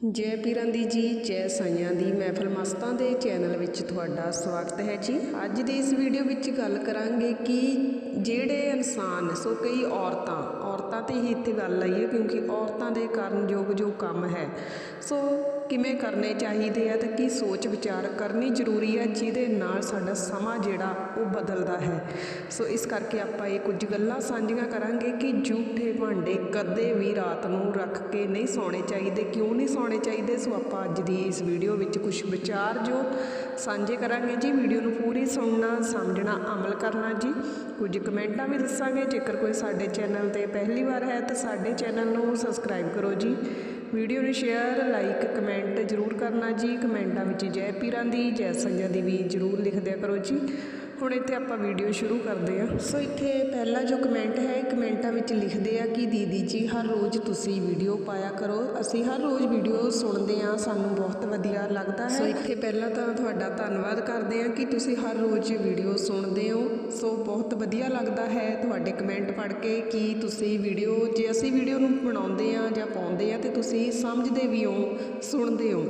ਜੈ ਪੀਰਾਂ ਦੀ ਜੀ, ਜੈ ਸਾਈਆਂ ਦੀ ਮਹਿਫਲ ਮਸਤਾਂ ਦੇ ਚੈਨਲ ਵਿੱਚ ਤੁਹਾਡਾ ਸਵਾਗਤ ਹੈ ਜੀ। ਅੱਜ ਦੀ ਇਸ ਵੀਡੀਓ ਵਿੱਚ ਗੱਲ ਕਰਾਂਗੇ ਕਿ ਜਿਹੜੇ ਇਨਸਾਨ, ਸੋ ਕਈ ਔਰਤਾਂ ਔਰਤਾਂ ਤੇ ਹੀ ਇੱਥੇ ਗੱਲ ਆਈ ਹੈ ਕਿਉਂਕਿ ਔਰਤਾਂ ਦੇ ਕਾਰਨ ਯੋਗ ਜੋ ਕੰਮ ਹੈ, ਸੋ ਕਿਵੇਂ ਕਰਨੇ ਚਾਹੀਦੇ ਆ ਤੇ ਕੀ ਸੋਚ ਵਿਚਾਰ ਕਰਨੀ ਜ਼ਰੂਰੀ ਆ, ਜਿਹਦੇ ਨਾਲ ਸਾਡਾ ਸਮਾਂ ਜਿਹੜਾ ਉਹ ਬਦਲਦਾ ਹੈ। ਸੋ ਇਸ ਕਰਕੇ ਆਪਾਂ ਇਹ ਕੁਝ ਗੱਲਾਂ ਸਾਂਝੀਆਂ ਕਰਾਂਗੇ ਕਿ ਝੂਠੇ ਭਾਂਡੇ ਕਦੇ ਵੀ ਰਾਤ ਨੂੰ ਰੱਖ ਕੇ ਨਹੀਂ ਸੌਣੇ ਚਾਹੀਦੇ। ਕਿਉਂ ਨਹੀਂ ਸੌਣੇ ਚਾਹੀਦੇ? ਸੋ ਆਪਾਂ ਅੱਜ ਦੀ ਇਸ ਵੀਡੀਓ ਵਿੱਚ ਕੁਝ ਵਿਚਾਰ ਜੋ ਸਾਂਝੇ ਕਰਾਂਗੇ ਜੀ। ਵੀਡੀਓ ਨੂੰ ਪੂਰੀ ਸੁਣਨਾ, ਸਮਝਣਾ, ਅਮਲ ਕਰਨਾ ਜੀ। ਕੁਝ ਕਮੈਂਟਾਂ ਵੀ ਦੱਸਾਂਗੇ। ਜੇਕਰ ਕੋਈ ਸਾਡੇ ਚੈਨਲ ਤੇ ਪਹਿਲੀ ਵਾਰ ਹੈ ਤਾਂ ਸਾਡੇ ਚੈਨਲ ਨੂੰ ਸਬਸਕ੍ਰਾਈਬ ਕਰੋ ਜੀ। ਵੀਡੀਓ ਨੂੰ ਸ਼ੇਅਰ ਲਾਈਕ ਕਮੈਂਟ ਜ਼ਰੂਰ ਕਰਨਾ ਜੀ। ਕਮੈਂਟਾਂ ਵਿੱਚ ਜੈ ਪੀਰਾਂ ਦੀ, ਜੈ ਸੰਜਾਂ ਦੀ ਵੀ ਜ਼ਰੂਰ ਲਿਖ ਦਿਆ ਕਰੋ ਜੀ। ਹੁਣ ਇੱਥੇ ਆਪਾਂ ਵੀਡੀਓ ਸ਼ੁਰੂ ਕਰਦੇ ਹਾਂ। ਸੋ ਇੱਥੇ ਪਹਿਲਾ ਜੋ ਕਮੈਂਟ ਹੈ ਕਮੈਂਟਾਂ ਵਿੱਚ ਲਿਖਦੇ ਆ ਕਿ ਦੀਦੀ ਜੀ, ਹਰ ਰੋਜ਼ ਤੁਸੀਂ ਵੀਡੀਓ ਪਾਇਆ ਕਰੋ। ਅਸੀਂ ਹਰ ਰੋਜ਼ ਵੀਡੀਓ ਸੁਣਦੇ ਆ ਸਾਨੂੰ ਬਹੁਤ ਵਧੀਆ ਲੱਗਦਾ ਹੈ। ਸੋ ਇੱਥੇ ਪਹਿਲਾਂ ਤਾਂ ਤੁਹਾਡਾ ਧੰਨਵਾਦ ਕਰਦੇ ਆ ਕਿ ਤੁਸੀਂ ਹਰ ਰੋਜ਼ ਵੀਡੀਓ ਸੁਣਦੇ ਹੋ। ਸੋ ਬਹੁਤ ਵਧੀਆ ਲੱਗਦਾ ਹੈ ਤੁਹਾਡੇ ਕਮੈਂਟ ਪੜ੍ਹ ਕੇ ਕਿ ਤੁਸੀਂ ਵੀਡੀਓ ਜੇ ਅਸੀਂ ਵੀਡੀਓ ਨੂੰ ਬਣਾਉਂਦੇ ਆ ਜਾਂ ਪਾਉਂਦੇ ਆ ਤੇ ਤੁਸੀਂ ਸਮਝਦੇ ਵੀ ਹੋ, ਸੁਣਦੇ ਹੋ।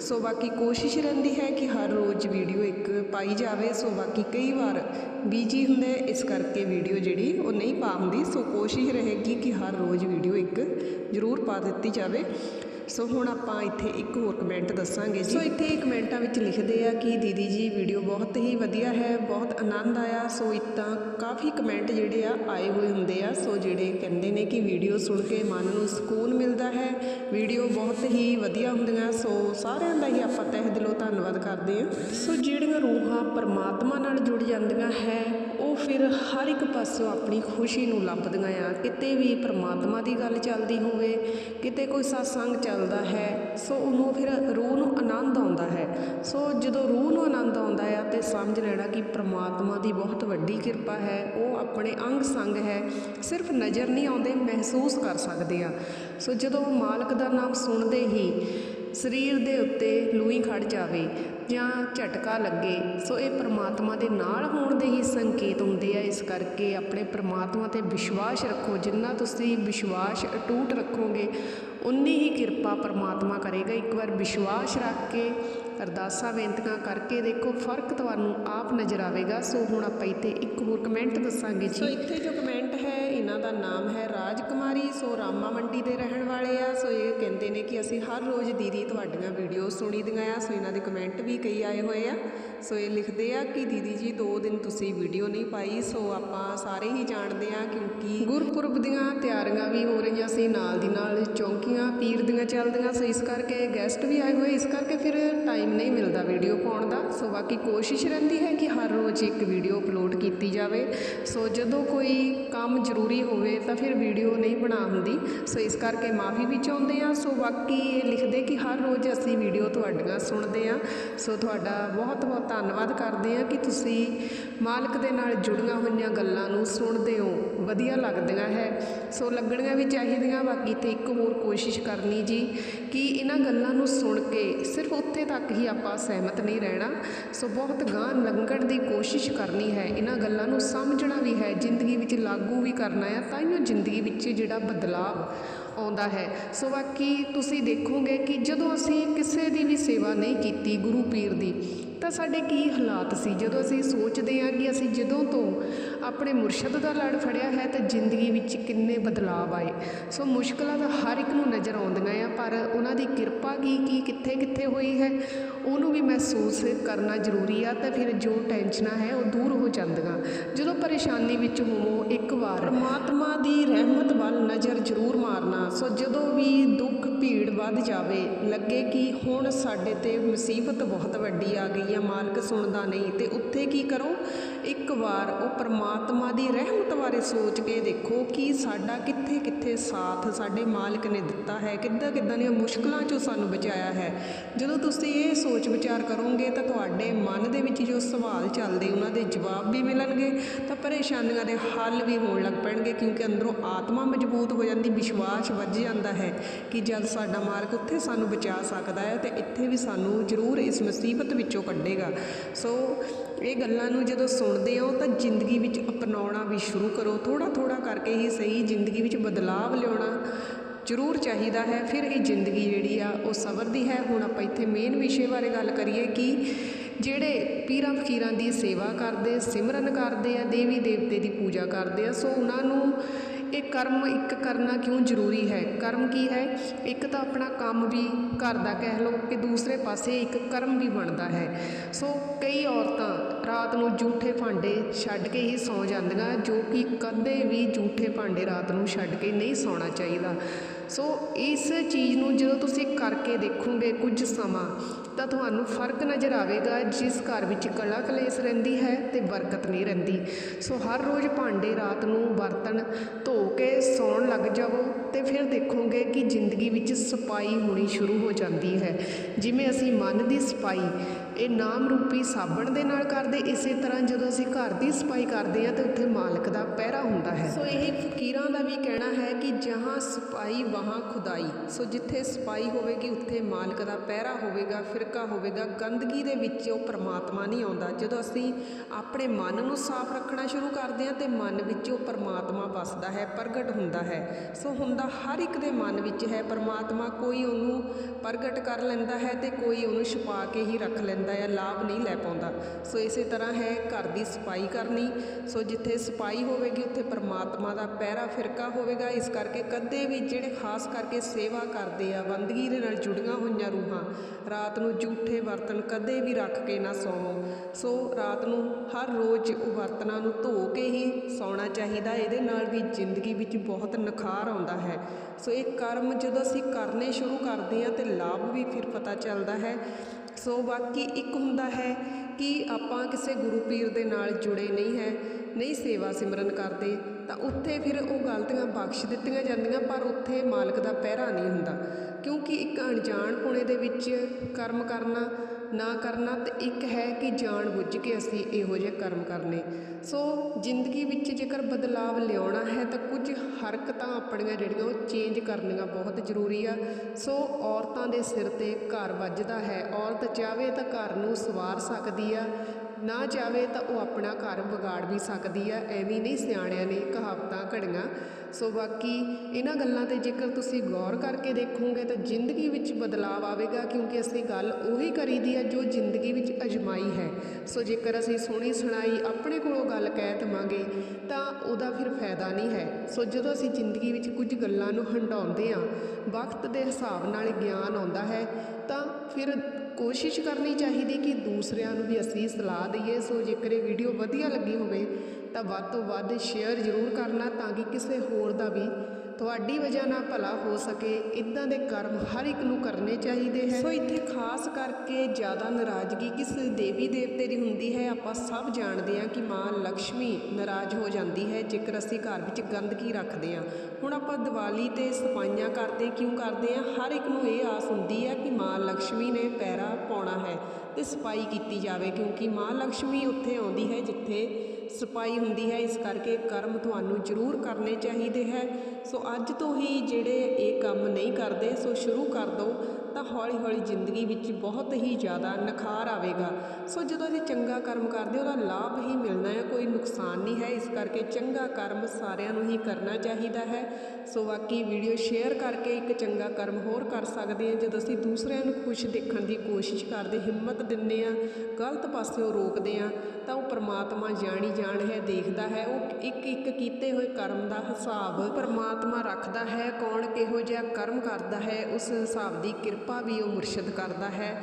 ਸੋ ਬਾਕੀ ਕੋਸ਼ਿਸ਼ ਰਹਿੰਦੀ ਹੈ ਕਿ ਹਰ ਰੋਜ਼ ਵੀਡੀਓ ਇੱਕ ਪਾਈ ਜਾਵੇ। ਸੋ ਬਾਕੀ ਕਈ ਵਾਰ ਬੀਜੀ ਹੁੰਦੇ ਇਸ ਕਰਕੇ ਵੀਡੀਓ ਜਿਹੜੀ ਉਹ ਨਹੀਂ ਪਾ ਹੁੰਦੀ, ਸੋ ਕੋਸ਼ਿਸ਼ ਰਹੇਗੀ ਕਿ ਹਰ ਰੋਜ਼ ਵੀਡੀਓ ਇੱਕ ਜ਼ਰੂਰ ਪਾ ਦਿੱਤੀ ਜਾਵੇ। ਸੋ ਹੁਣ ਆਪਾਂ ਇੱਥੇ ਇੱਕ ਹੋਰ ਕਮੈਂਟ ਦੱਸਾਂਗੇ। ਜੀ। ਸੋ ਇੱਥੇ ਕਮੈਂਟਾਂ ਵਿੱਚ ਲਿਖਦੇ ਆ ਕਿ ਦੀਦੀ ਜੀ ਵੀਡੀਓ ਬਹੁਤ ਹੀ ਵਧੀਆ ਹੈ ਬਹੁਤ ਆਨੰਦ ਆਇਆ। ਸੋ ਇਤਾਂ ਕਾਫੀ ਕਮੈਂਟ ਜਿਹੜੇ ਆ ਆਏ ਹੋਏ ਹੁੰਦੇ ਆ। ਸੋ ਜਿਹੜੇ ਕਹਿੰਦੇ ਨੇ ਕਿ ਵੀਡੀਓ ਸੁਣ ਕੇ ਮਨ ਨੂੰ ਸਕੂਨ ਮਿਲਦਾ ਹੈ ਵੀਡੀਓ ਬਹੁਤ ਹੀ ਵਧੀਆ ਹੁੰਦੀਆਂ। ਸੋ ਸਾਰਿਆਂ ਦਾ ਹੀ ਆਪਾਂ ਤਹਿ ਦਿਲੋਂ ਧੰਨਵਾਦ ਕਰਦੇ ਹਾਂ। ਸੋ ਜਿਹੜੀਆਂ ਰੂਹਾਂ ਪਰਮਾਤਮਾ ਨਾਲ ਜੁੜ ਜਾਂਦੀਆਂ ਹੈ ਉਹ ਫਿਰ ਹਰ ਇੱਕ ਪਾਸਿਓਂ ਆਪਣੀ ਖੁਸ਼ੀ ਨੂੰ ਲੱਭਦੀਆਂ ਆ। ਕਿਤੇ ਵੀ ਪਰਮਾਤਮਾ ਦੀ ਗੱਲ ਚੱਲਦੀ ਹੋਵੇ, ਕਿਤੇ ਕੋਈ satsang ਚੱਲਦਾ ਹੈ, ਸੋ ਉਹਨੂੰ ਫਿਰ ਰੂਹ ਨੂੰ ਆਨੰਦ ਆਉਂਦਾ ਹੈ। ਸੋ ਜਦੋਂ ਰੂਹ ਨੂੰ ਆਨੰਦ ਆਉਂਦਾ ਆ ਤੇ ਸਮਝ ਲੈਣਾ ਕਿ ਪਰਮਾਤਮਾ ਦੀ ਬਹੁਤ ਵੱਡੀ ਕਿਰਪਾ ਹੈ, ਉਹ ਆਪਣੇ ਅੰਗ ਸੰਗ ਹੈ, ਸਿਰਫ ਨਜ਼ਰ ਨਹੀਂ ਆਉਂਦੇ, ਮਹਿਸੂਸ ਕਰ ਸਕਦੇ ਆ। ਸੋ ਜਦੋਂ ਮਾਲਕ ਦਾ ਨਾਮ ਸੁਣਦੇ ਹੀ ਸਰੀਰ ਦੇ ਉੱਤੇ ਲੂਈ ਖੜ ਜਾਵੇ ਜਾਂ ਝਟਕਾ ਲੱਗੇ, ਸੋ ਇਹ ਪ੍ਰਮਾਤਮਾ ਦੇ ਨਾਲ ਹੋਣ ਦੇ ਹੀ ਸੰਕੇਤ ਹੁੰਦੇ ਆ। ਇਸ ਕਰਕੇ ਆਪਣੇ ਪ੍ਰਮਾਤਮਾ ਤੇ ਵਿਸ਼ਵਾਸ ਰੱਖੋ। ਜਿੰਨਾ ਤੁਸੀਂ ਵਿਸ਼ਵਾਸ ਅਟੂਟ ਰੱਖੋਗੇ ਉਨੀ ਹੀ ਕਿਰਪਾ ਪ੍ਰਮਾਤਮਾ ਕਰੇਗਾ। ਇੱਕ ਵਾਰ ਵਿਸ਼ਵਾਸ ਰੱਖ ਕੇ ਅਰਦਾਸਾਂ, ਬੇਨਤੀਆਂ ਕਰਕੇ ਦੇਖੋ, ਫ਼ਰਕ ਤੁਹਾਨੂੰ ਆਪ ਨਜ਼ਰ ਆਵੇਗਾ। ਸੋ ਹੁਣ ਆਪਾਂ ਇੱਥੇ ਇੱਕ ਹੋਰ ਕਮੈਂਟ ਦੱਸਾਂਗੇ ਜੀ। ਸੋ ਇੱਥੇ ਜੋ ਕਮੈਂਟ ਹੈ ਇਹਨਾਂ ਦਾ ਨਾਮ ਹੈ ਰਾਜਕੁਮਾਰੀ। ਸੋ ਰਾਮਾ ਮੰਡੀ ਦੇ ਰਹਿਣ ਵਾਲੇ ਆ। ਸੋ ਇਹ ਕਹਿੰਦੇ ਨੇ ਕਿ ਅਸੀਂ ਹਰ ਰੋਜ਼ ਦੀਦੀ ਤੁਹਾਡੀਆਂ ਵੀਡੀਓ ਸੁਣੀਦੀਆਂ ਆ। ਸੋ ਇਹਨਾਂ ਦੇ ਕਮੈਂਟ ਵੀ ਕਈ ਆਏ ਹੋਏ ਆ। ਸੋ ਇਹ ਲਿਖਦੇ ਆ ਕਿ ਦੀਦੀ ਜੀ, ਦੋ ਦਿਨ ਤੁਸੀਂ ਵੀਡੀਓ ਨਹੀਂ ਪਾਈ, ਸੋ ਆਪਾਂ ਸਾਰੇ ਹੀ ਜਾਣਦੇ ਆ ਕਿਉਂਕਿ ਗੁਰਪੁਰਬ ਦੀਆਂ ਤਿਆਰੀਆਂ ਵੀ ਹੋ ਰਹੀਆਂ ਸੀ, ਨਾਲ ਦੀ ਨਾਲ ਚੌਂਕੀਆਂ, ਪੀਰ ਦੀਆਂ ਚੱਲਦੀਆਂ ਸੋ, ਇਸ ਕਰਕੇ ਗੈਸਟ ਵੀ ਆਏ ਹੋਏ, ਇਸ ਕਰਕੇ ਫਿਰ ਟਾਈਮ ਨਹੀਂ ਮਿਲਦਾ ਵੀਡੀਓ ਪਾਉਣ ਦਾ। ਸੋ ਬਾਕੀ ਕੋਸ਼ਿਸ਼ ਰਹਿੰਦੀ ਹੈ ਕਿ ਹਰ ਰੋਜ਼ ਇੱਕ ਵੀਡੀਓ ਅਪਲੋਡ ਕੀਤੀ ਜਾਵੇ। ਸੋ ਜਦੋਂ ਕੋਈ ਕੰਮ ਜ਼ਰੂਰੀ ਹੋਵੇ ਤਾਂ ਫਿਰ ਵੀਡੀਓ ਨਹੀਂ ਬਣਾ ਹੁੰਦੀ। ਸੋ ਇਸ ਕਰਕੇ ਮਾਫੀ ਵੀ ਚਾਹੁੰਦੇ ਆ ਸੋ ਬਾਕੀ ਇਹ ਲਿਖਦੇ ਕਿ ਹਰ ਰੋਜ਼ ਅਸੀਂ ਵੀਡੀਓ ਤੁਹਾਡੀਆਂ ਸੁਣਦੇ ਆ ਸੋ ਤੁਹਾਡਾ ਬਹੁਤ ਬਹੁਤ ਧੰਨਵਾਦ ਕਰਦੇ ਹਾਂ ਕਿ ਤੁਸੀਂ ਮਾਲਕ ਦੇ ਨਾਲ ਜੁੜੀਆਂ ਹੋਈਆਂ ਗੱਲਾਂ ਨੂੰ ਸੁਣਦੇ ਹੋ। ਵਧੀਆ ਲੱਗਦੀਆਂ ਹੈ। ਸੋ ਲੱਗਣੀਆਂ ਵੀ ਚਾਹੀਦੀਆਂ, ਬਾਕੀ ਤੇ ਇੱਕ ਹੋਰ ਕੋਸ਼ਿਸ਼ ਕਰਨੀ ਜੀ ਕਿ ਇਹਨਾਂ ਗੱਲਾਂ ਨੂੰ ਸੁਣ ਕੇ ਸਿਰਫ ਉੱਥੇ ਤੱਕ ਹੀ ਆਪਾਂ ਸਹਿਮਤ ਨਹੀਂ ਰਹਿਣਾ। ਸੋ ਬਹੁਤ ਗਾਂ ਲੰਘਣ ਦੀ ਕੋਸ਼ਿਸ਼ ਕਰਨੀ ਹੈ। ਇਹਨਾਂ ਗੱਲਾਂ ਨੂੰ ਸਮਝਣਾ ਵੀ ਹੈ। ਜ਼ਿੰਦਗੀ ਵਿੱਚ ਲਾਗੂ ਵੀ ਕਰਨਾ ਹੈ ਤਾਂ ਹੀ ਉਹ ਜ਼ਿੰਦਗੀ ਵਿੱਚ ਜਿਹੜਾ ਬਦਲਾਅ ਆਉਂਦਾ ਹੈ। ਸੋ ਬਾਕੀ ਤੁਸੀਂ ਦੇਖੋਗੇ ਕਿ ਜਦੋਂ ਅਸੀਂ ਕਿਸੇ ਦੀ ਵੀ ਸੇਵਾ ਨਹੀਂ ਕੀਤੀ ਗੁਰੂ ਪੀਰ ਦੀ, ਤਾਂ ਸਾਡੇ ਕੀ ਹਾਲਾਤ ਸੀ? ਜਦੋਂ ਅਸੀਂ ਸੋਚਦੇ ਹਾਂ ਕਿ ਅਸੀਂ ਜਦੋਂ ਤੋਂ ਆਪਣੇ ਮੁਰਸ਼ਦ ਦਾ ਲੜ ਫੜਿਆ ਹੈ, ਤਾਂ ਜ਼ਿੰਦਗੀ ਵਿੱਚ ਕਿੰਨੇ ਬਦਲਾਅ ਆਏ। ਸੋ ਮੁਸ਼ਕਲਾਂ ਤਾਂ ਹਰ ਇੱਕ ਨੂੰ ਨਜ਼ਰ ਆਉਂਦੀਆਂ ਆ, ਪਰ ਉਹਨਾਂ ਦੀ ਕਿਰਪਾ ਕੀ ਕੀ ਕਿੱਥੇ ਕਿੱਥੇ ਹੋਈ ਹੈ, ਉਹਨੂੰ ਵੀ ਮਹਿਸੂਸ ਕਰਨਾ ਜ਼ਰੂਰੀ ਆ, ਤਾਂ ਫਿਰ ਜੋ ਟੈਨਸ਼ਨਾਂ ਹੈ, ਉਹ ਦੂਰ ਹੋ ਜਾਂਦੀਆਂ। ਜਦੋਂ ਪਰੇਸ਼ਾਨੀ ਵਿੱਚ ਹੋਵੋ, ਇੱਕ ਵਾਰ ਪਰਮਾਤਮਾ ਦੀ ਰਹਿਮਤ ਵੱਲ ਨਜ਼ਰ ਜ਼ਰੂਰ ਮਾਰਨਾ। ਸੋ ਜਦੋਂ ਵੀ ਦੁੱਖ ਭੀੜ ਵੱਧ ਜਾਵੇ। ਲੱਗੇ ਕਿ ਹੁਣ ਸਾਡੇ ਤੇ ਮੁਸੀਬਤ ਬਹੁਤ ਵੱਡੀ ਆ ਗਈ ਆ, ਮਾਲਕ ਸੁਣਦਾ ਨਹੀਂ। ਤੇ ਉੱਥੇ ਕੀ ਕਰੋ? ਇੱਕ ਵਾਰ ਉਹ ਪਰਮਾਤਮਾ ਦੀ ਰਹਿਮਤ ਬਾਰੇ ਸੋਚ ਕੇ ਦੇਖੋ ਕਿ ਸਾਡਾ ਕਿੱਥੇ ਕਿੱਥੇ ਸਾਥ ਸਾਡੇ ਮਾਲਕ ਨੇ ਦਿੱਤਾ ਹੈ ਕਿੱਦਾਂ ਕਿੱਦਾਂ ਦੀਆਂ ਮੁਸ਼ਕਲਾਂ ਚੋਂ ਸਾਨੂੰ ਬਚਾਇਆ ਹੈ। ਜਦੋਂ ਤੁਸੀਂ ਇਹ ਸੋਚ ਵਿਚਾਰ ਕਰੋਗੇ ਤਾਂ ਤੁਹਾਡੇ ਮਨ ਦੇ ਵਿੱਚ ਜੋ ਸਵਾਲ ਚੱਲਦੇ, ਉਹਨਾਂ ਦੇ ਜਵਾਬ ਵੀ ਮਿਲਣਗੇ, ਤਾਂ ਪਰੇਸ਼ਾਨੀਆਂ ਦੇ ਹੱਲ ਵੀ ਹੋਣ ਲੱਗ ਪੈਣਗੇ, ਕਿਉਂਕਿ ਅੰਦਰੋਂ ਆਤਮਾ ਮਜ਼ਬੂਤ ਹੋ ਜਾਂਦੀ, ਵਿਸ਼ਵਾਸ ਵੱਜ ਜਾਂਦਾ ਹੈ ਕਿ ਜਦ ਸਾਡਾ ਮਾਲਕ ਉੱਥੇ ਸਾਨੂੰ ਬਚਾ ਸਕਦਾ ਹੈ ਤੇ ਇੱਥੇ ਵੀ ਸਾਨੂੰ ਜ਼ਰੂਰ ਇਸ ਮੁਸੀਬਤ ਵਿੱਚੋਂ ਕੱਢੇਗਾ। ਸੋ ਇਹ ਗੱਲਾਂ ਨੂੰ ਜਦੋਂ ਸੁਣਦੇ ਹੋ ਤਾਂ ਜ਼ਿੰਦਗੀ ਵਿੱਚ ਅਪਣਾਉਣਾ ਵੀ ਸ਼ੁਰੂ ਕਰੋ। ਥੋੜਾ ਥੋੜਾ ਕਰਕੇ ਹੀ ਸਹੀ ਜ਼ਿੰਦਗੀ ਵਿੱਚ ਬਦਲਾਵ ਲਿਆਉਣਾ ਜ਼ਰੂਰ ਚਾਹੀਦਾ ਹੈ। ਫਿਰ ਇਹ ਜ਼ਿੰਦਗੀ ਜਿਹੜੀ ਆ ਉਹ ਸਵਰਦੀ ਹੈ। ਹੁਣ ਆਪਾਂ ਇੱਥੇ ਮੇਨ ਵਿਸ਼ੇ ਬਾਰੇ ਗੱਲ ਕਰੀਏ ਕਿ ਜਿਹੜੇ ਪੀਰਾਂ ਫਕੀਰਾਂ ਦੀ ਸੇਵਾ ਕਰਦੇ, ਸਿਮਰਨ ਕਰਦੇ ਆ, ਦੇਵੀ ਦੇਵਤੇ ਦੀ ਪੂਜਾ ਕਰਦੇ ਆ, ਸੋ ਉਹਨਾਂ ਨੂੰ ਇਹ ਕਰਮ ਇੱਕ ਕਰਨਾ ਕਿਉਂ ਜ਼ਰੂਰੀ ਹੈ? ਕਰਮ ਕੀ ਹੈ? ਇੱਕ ਤਾਂ ਆਪਣਾ ਕੰਮ ਵੀ ਘਰ ਦਾ ਕਹਿ ਲਓ ਕਿ ਦੂਸਰੇ ਪਾਸੇ ਇੱਕ ਕਰਮ ਵੀ ਬਣਦਾ ਹੈ। ਸੋ ਕਈ ਔਰਤਾਂ ਰਾਤ ਨੂੰ ਜੂਠੇ ਭਾਂਡੇ ਛੱਡ ਕੇ ਹੀ ਸੌ ਜਾਂਦੀਆਂ, ਜੋ ਕਿ ਕਦੇ ਵੀ ਜੂਠੇ ਭਾਂਡੇ ਰਾਤ ਨੂੰ ਛੱਡ ਕੇ ਨਹੀਂ ਸੌਣਾ ਚਾਹੀਦਾ। ਸੋ ਇਸ ਚੀਜ਼ ਨੂੰ ਜਦੋਂ ਤੁਸੀਂ ਕਰਕੇ ਦੇਖੋਗੇ ਕੁਝ ਸਮਾਂ ਤਾਂ ਤੁਹਾਨੂੰ ਫ਼ਰਕ ਨਜ਼ਰ ਆਵੇਗਾ, ਜਿਸ ਘਰ ਵਿੱਚ ਕਲਾ ਕਲੇਸ਼ ਰਹਿੰਦੀ ਹੈ ਤੇ ਬਰਕਤ ਨਹੀਂ ਰਹਿੰਦੀ। ਸੋ ਹਰ ਰੋਜ਼ ਭਾਂਡੇ ਰਾਤ ਨੂੰ ਬਰਤਨ ਧੋ ਕੇ ਸੌਣ ਲੱਗ ਜਾਵੋ ਤੇ ਫਿਰ ਦੇਖੋਗੇ ਕਿ ਜ਼ਿੰਦਗੀ ਵਿੱਚ ਸਫ਼ਾਈ ਹੋਣੀ ਸ਼ੁਰੂ ਹੋ ਜਾਂਦੀ ਹੈ। ਜਿਵੇਂ ਅਸੀਂ ਮਨ ਦੀ ਸਫ਼ਾਈ ਇਹ ਨਾਮ ਰੂਪੀ ਸਾਬਣ ਦੇ ਨਾਲ ਕਰਦੇ, ਇਸੇ ਤਰ੍ਹਾਂ ਜਦੋਂ ਅਸੀਂ ਘਰ ਦੀ ਸਫ਼ਾਈ ਕਰਦੇ ਹਾਂ ਤੇ ਉੱਥੇ ਮਾਲਕ ਦਾ ਪਹਿਰਾ ਹੁੰਦਾ ਹੈ। ਸੋ ਇਹ ਫਕੀਰਾਂ ਦਾ ਵੀ ਜਹਾਂ ਸਫ਼ਾਈ ਵਹਾਂ ਖੁਦਾਈ। ਸੋ ਜਿੱਥੇ ਸਫ਼ਾਈ ਹੋਵੇਗੀ, ਉੱਥੇ ਮਾਲਕ ਦਾ ਪਹਿਰਾ ਹੋਵੇਗਾ, ਫਿਰਕਾ ਹੋਵੇਗਾ। ਗੰਦਗੀ ਦੇ ਵਿੱਚ ਉਹ ਪਰਮਾਤਮਾ ਨਹੀਂ ਆਉਂਦਾ। ਜਦੋਂ ਅਸੀਂ ਆਪਣੇ ਮਨ ਨੂੰ ਸਾਫ਼ ਰੱਖਣਾ ਸ਼ੁਰੂ ਕਰਦੇ ਹਾਂ, ਤੇ ਮਨ ਵਿੱਚ ਉਹ ਪਰਮਾਤਮਾ ਵਸਦਾ ਹੈ, ਪ੍ਰਗਟ ਹੁੰਦਾ ਹੈ। ਸੋ ਹੁੰਦਾ ਹਰ ਇੱਕ ਦੇ ਮਨ ਵਿੱਚ ਹੈ, ਪਰਮਾਤਮਾ ਕੋਈ ਉਹਨੂੰ ਪ੍ਰਗਟ ਕਰ ਲੈਂਦਾ ਹੈ ਤੇ ਕੋਈ ਉਹਨੂੰ ਛੁਪਾ ਕੇ ਹੀ ਰੱਖ ਲੈਂਦਾ ਹੈ, ਲਾਭ ਨਹੀਂ ਲੈ ਪਾਉਂਦਾ। ਸੋ ਇਸੇ ਤਰ੍ਹਾਂ ਹੈ ਘਰ ਦੀ ਸਫ਼ਾਈ ਕਰਨੀ। ਸੋ ਜਿੱਥੇ ਸਫ਼ਾਈ ਹੋਵੇਗੀ, ਉੱਥੇ ਪਰਮਾਤਮਾ ਦਾ ਪਹਿਰਾ, ਫਿਰਕਾ ਹੋਵੇਗਾ। ਇਸ ਕਰਕੇ ਕਦੇ ਵੀ ਜਿਹੜੇ ਖਾਸ ਕਰਕੇ ਸੇਵਾ ਕਰਦੇ ਆ ਬੰਦਗੀ ਦੇ ਨਾਲ ਜੁੜੀਆਂ ਹੋਈਆਂ ਰੂਹਾਂ, ਰਾਤ ਨੂੰ ਝੂਠੇ ਬਰਤਨ ਕਦੇ ਵੀ ਰੱਖ ਕੇ ਨਾ ਸੌਵੋ। ਸੋ ਰਾਤ ਨੂੰ ਹਰ ਰੋਜ਼ ਉਹ ਬਰਤਨਾਂ ਨੂੰ ਧੋ ਕੇ ਹੀ ਸੌਣਾ ਚਾਹੀਦਾ, ਇਹਦੇ ਨਾਲ ਵੀ ਜ਼ਿੰਦਗੀ ਵਿੱਚ ਬਹੁਤ ਨਿਖਾਰ ਆਉਂਦਾ ਹੈ। ਸੋ ਇਹ ਕਰਮ ਜਦੋਂ ਅਸੀਂ ਕਰਨੇ ਸ਼ੁਰੂ ਕਰਦੇ ਹਾਂ ਤੇ ਲਾਭ ਵੀ ਫਿਰ ਪਤਾ ਚੱਲਦਾ ਹੈ। ਸੋ ਬਾਕੀ ਇੱਕ ਹੁੰਦਾ ਹੈ ਕਿ ਆਪਾਂ ਕਿਸੇ ਗੁਰੂ ਪੀਰ ਦੇ ਨਾਲ ਜੁੜੇ ਨਹੀਂ ਹੈ, ਨਹੀਂ ਸੇਵਾ ਸਿਮਰਨ ਕਰਦੇ ਤਾਂ ਉੱਥੇ ਫਿਰ ਉਹ ਗਲਤੀਆਂ ਬਖਸ਼ ਦਿੱਤੀਆਂ ਜਾਂਦੀਆਂ, ਪਰ ਉੱਥੇ ਮਾਲਕ ਦਾ ਪਹਿਰਾ ਨਹੀਂ ਹੁੰਦਾ। ਕਿਉਂਕਿ ਇੱਕ ਅਣਜਾਣ ਪੁਣੇ ਦੇ ਵਿੱਚ ਕਰਮ ਕਰਨਾ, ਨਾ ਕਰਨਾ ਤੇ ਇੱਕ ਹੈ ਕਿ ਜਾਣ ਬੁੱਝ ਕੇ ਅਸੀਂ ਇਹੋ ਜਿਹੇ ਕਰਮ ਕਰਨੇ। ਸੋ ਜ਼ਿੰਦਗੀ ਵਿੱਚ ਜੇਕਰ ਬਦਲਾਵ ਲਿਆਉਣਾ ਹੈ ਤਾਂ ਕੁਝ ਹਰਕਤਾਂ ਆਪਣੀਆਂ ਜਿਹੜੀਆਂ ਉਹ ਚੇਂਜ ਕਰਨੀਆਂ ਬਹੁਤ ਜ਼ਰੂਰੀ ਆ। ਸੋ ਔਰਤਾਂ ਦੇ ਸਿਰ ਤੇ ਘਰ ਵੱਜਦਾ ਹੈ। ਔਰਤ ਚਾਹਵੇ ਤਾਂ ਘਰ ਨੂੰ ਸਵਾਰ ਸਕਦੀ ਆ ਨਾ ਚਾਹਵੇ ਤਾਂ ਉਹ ਆਪਣਾ ਘਰ ਵਿਗਾੜ ਵੀ ਸਕਦੀ ਆ। ਐਵੇਂ ਨਹੀਂ ਸਿਆਣਿਆਂ ਨੇ ਕਹਾਵਤਾਂ ਘੜੀਆਂ। ਸੋ ਬਾਕੀ ਇਹਨਾਂ ਗੱਲਾਂ ਤੇ ਜੇਕਰ ਤੁਸੀਂ ਗੌਰ ਕਰਕੇ ਦੇਖੋਗੇ ਤਾਂ ਜ਼ਿੰਦਗੀ ਵਿੱਚ ਬਦਲਾਵ ਆਵੇਗਾ ਕਿਉਂਕਿ ਅਸੀਂ ਗੱਲ ਉਹੀ ਕਰੀਦੀ ਆ ਜੋ ਜ਼ਿੰਦਗੀ ਵਿੱਚ ਅਜਮਾਈ ਹੈ। ਸੋ ਜੇਕਰ ਅਸੀਂ ਸੁਣੀ ਸੁਣਾਈ ਆਪਣੇ ਕੋਲੋਂ ਗੱਲ ਕਹਿ ਦਵਾਂਗੇ ਤਾਂ ਉਹਦਾ ਫਿਰ ਫਾਇਦਾ ਨਹੀਂ ਹੈ। ਸੋ ਜਦੋਂ ਅਸੀਂ ਜ਼ਿੰਦਗੀ ਵਿੱਚ ਕੁਝ ਗੱਲਾਂ ਨੂੰ ਹੰਡਾਉਂਦੇ ਆ ਵਕਤ ਦੇ ਹਿਸਾਬ ਨਾਲ ਗਿਆਨ ਆਉਂਦਾ ਹੈ ਤਾਂ ਫਿਰ ਕੋਸ਼ਿਸ਼ ਕਰਨੀ ਚਾਹੀਦੀ ਕਿ ਦੂਸਰਿਆਂ ਨੂੰ ਵੀ ਅਸੀਂ ਸਲਾਹ ਦਈਏ, ਸੋ ਜੇਕਰ ਇਹ ਵੀਡੀਓ ਵਧੀਆ ਲੱਗੀ ਹੋਵੇ ਤਾਂ ਵੱਧ ਤੋਂ ਵੱਧ ਸ਼ੇਅਰ ਜ਼ਰੂਰ ਕਰਨਾ ਤਾਂ ਕਿ ਕਿਸੇ ਹੋਰ ਦਾ ਵੀ ਤੁਹਾਡੀ ਵਜ੍ਹਾ ਨਾਲ ਭਲਾ ਹੋ ਸਕੇ। ਇਦਾਂ ਦੇ ਕਰਮ ਹਰ ਇੱਕ ਨੂੰ ਕਰਨੇ ਚਾਹੀਦੇ ਹੈ। ਸੋ ਇੱਥੇ ਖਾਸ ਕਰਕੇ ਜ਼ਿਆਦਾ ਨਾਰਾਜ਼ਗੀ ਕਿਸ ਦੇਵੀ ਦੇਵਤੇ ਦੀ ਹੁੰਦੀ ਹੈ, ਆਪਾਂ ਸਭ ਜਾਣਦੇ ਹਾਂ ਕਿ ਮਾਂ ਲక్ష్ਮੀ ਨਾਰਾਜ਼ ਹੋ ਜਾਂਦੀ ਹੈ ਜੇਕਰ ਅਸੀਂ ਘਰ ਵਿੱਚ ਗੰਦਗੀ ਰੱਖਦੇ ਹਾਂ। ਹੁਣ ਆਪਾਂ ਦੀਵਾਲੀ ਤੇ ਸਪਾਈਆਂ ਕਰਦੇ ਕਿਉਂ ਕਰਦੇ ਹਾਂ? ਹਰ ਇੱਕ ਨੂੰ ਇਹ ਆਸ ਹੁੰਦੀ ਹੈ ਕਿ ਮਾਂ ਲక్ష్ਮੀ ਨੇ ਪੈਰਾ ਪਾਉਣਾ ਹੈ ਤੇ ਸਫ਼ਾਈ ਕੀਤੀ ਜਾਵੇ ਕਿਉਂਕਿ ਮਾਂ ਲక్ష్ਮੀ ਉੱਥੇ ਆਉਂਦੀ ਹੈ ਜਿੱਥੇ ਸਫ਼ਾਈ ਹੁੰਦੀ ਹੈ, ਇਸ ਕਰਕੇ ਕਰਮ ਤੁਹਾਨੂੰ ਜ਼ਰੂਰ ਕਰਨੇ ਚਾਹੀਦੇ ਹੈ। ਸੋ ਅੱਜ ਤੋਂ ਹੀ ਜਿਹੜੇ ਇਹ ਕੰਮ ਨਹੀਂ ਕਰਦੇ, ਸੋ ਸ਼ੁਰੂ ਕਰ ਦਿਓ। ਤਾਂ ਹੌਲੀ ਹੌਲੀ ਜ਼ਿੰਦਗੀ ਵਿੱਚ ਬਹੁਤ ਹੀ ਜ਼ਿਆਦਾ ਨਿਖਾਰ ਆਵੇਗਾ। ਸੋ ਜਦੋਂ ਅਸੀਂ ਚੰਗਾ ਕਰਮ ਕਰਦੇ ਉਹਦਾ ਲਾਭ ਹੀ ਮਿਲਣਾ ਹੈ, ਕੋਈ ਨੁਕਸਾਨ ਨਹੀਂ ਹੈ। ਇਸ ਕਰਕੇ ਚੰਗਾ ਕਰਮ ਸਾਰਿਆਂ ਨੂੰ ਹੀ ਕਰਨਾ ਚਾਹੀਦਾ ਹੈ। ਸੋ ਬਾਕੀ ਵੀਡੀਓ ਸ਼ੇਅਰ ਕਰਕੇ ਇੱਕ ਚੰਗਾ ਕਰਮ ਹੋਰ ਕਰ ਸਕਦੇ ਹਾਂ। ਜਦੋਂ ਅਸੀਂ ਦੂਸਰਿਆਂ ਨੂੰ ਖੁਸ਼ ਦੇਖਣ ਦੀ ਕੋਸ਼ਿਸ਼ ਕਰਦੇ, ਹਿੰਮਤ ਦਿੰਦੇ ਆ ਗਲਤ ਪਾਸਿਓਂ ਰੋਕਦੇ ਆ ਤਾਂ ਉਹ ਪ੍ਰਮਾਤਮਾ ਜਾਣੀ ਜਾਣ ਹੈ, ਦੇਖਦਾ ਹੈ। ਉਹ ਇੱਕ ਇੱਕ ਕੀਤੇ ਹੋਏ ਕਰਮ ਦਾ ਹਿਸਾਬ ਪ੍ਰਮਾਤਮਾ ਰੱਖਦਾ ਹੈ। ਕੌਣ ਕਿਹੋ ਜਿਹਾ ਕਰਮ ਕਰਦਾ ਹੈ, ਉਸ ਹਿਸਾਬ ਦੀ ਕਿਰਪਾ ਆਪਾਂ ਵੀ ਉਹ ਮੁਰਸ਼ਿਦ ਕਰਦਾ ਹੈ।